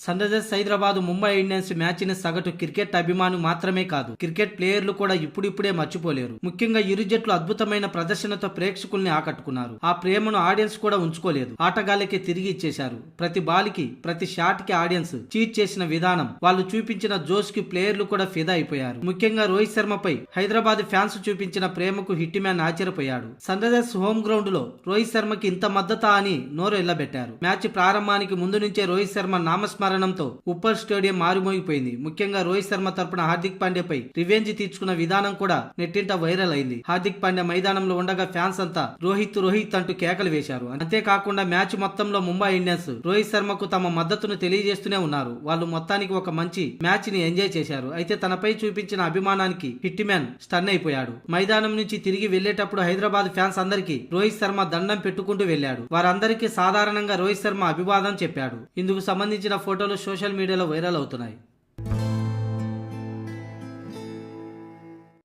Sun Risers Hyderabad Mumbai Indians మ్యాచ్ని సగటు cricket అభిమాని మాత్రమే కాదు క్రికెట్ ప్లేయర్లు కూడా ఇప్పుడిప్పుడే మర్చిపోలేరు. ముఖ్యంగా ఇరు జట్లు అద్భుతమైన ప్రదర్శనతో ప్రేక్షకుల్ని ఆకట్టుకున్నారు. ఆ ప్రేమను ఆడియన్స్ కూడా ఉంచుకోలేదు. ఆటగాళ్ళకి తిరిగి ఇచ్చేశారు. ప్రతి బాల్కి ప్రతి షాట్కి ఆడియన్స్ చీట్ చేసిన విధానం వాళ్ళు చూపించిన జోష్కి ప్లేయర్లు కూడా ఫిదా అయిపోయారు. ముఖ్యంగా రోహిత్ శర్మపై హైదరాబాద్ ఫ్యాన్స్ చూపించిన ప్రేమకు హిట్ మ్యాన్ ఆశ్చర్యపోయాడు. సన్ రైజర్స్ హోమ్ గ్రౌండ్లో రోహిత్ శర్మకి ఇంత మద్దతా అని నోరు ఎల్లబెట్టారు. మ్యాచ్ ప్రారంభానికి ముందు నుంచే రోహిత్ శర్మ కారణంతో ఉప్పల్ స్టేడియం మారుమోగిపోయింది. ముఖ్యంగా రోహిత్ శర్మ తరపున హార్దిక్ పాండ్యపై రివెంజ్ తీర్చుకున్న విధానం కూడా నెట్టింట వైరల్ అయింది. హార్దిక్ పాండ్య మైదానంలో ఉండగా ఫ్యాన్స్ అంతా రోహిత్ రోహిత్ అంటూ కేకలు వేశారు. అంతేకాకుండా మ్యాచ్ మొత్తంలో ముంబై ఇండియన్స్ రోహిత్ శర్మకు తమ మద్దతును తెలియజేస్తూనే ఉన్నారు. వాళ్ళు మొత్తానికి ఒక మంచి మ్యాచ్ని ఎంజాయ్ చేశారు. అయితే తనపై చూపించిన అభిమానానికి హిట్ మ్యాన్ స్టన్ అయిపోయాడు. మైదానం నుంచి తిరిగి వెళ్ళేటప్పుడు హైదరాబాద్ ఫ్యాన్స్ అందరికీ రోహిత్ శర్మ దండం పెట్టుకుంటూ వెళ్ళాడు వారందరికీ సాధారణంగా రోహిత్ శర్మ అభివాదం చెప్పాడు. ఇందుకు సంబంధించిన ఫోటో ఫోటోలు సోషల్ మీడియాలో వైరల్ అవుతున్నాయి.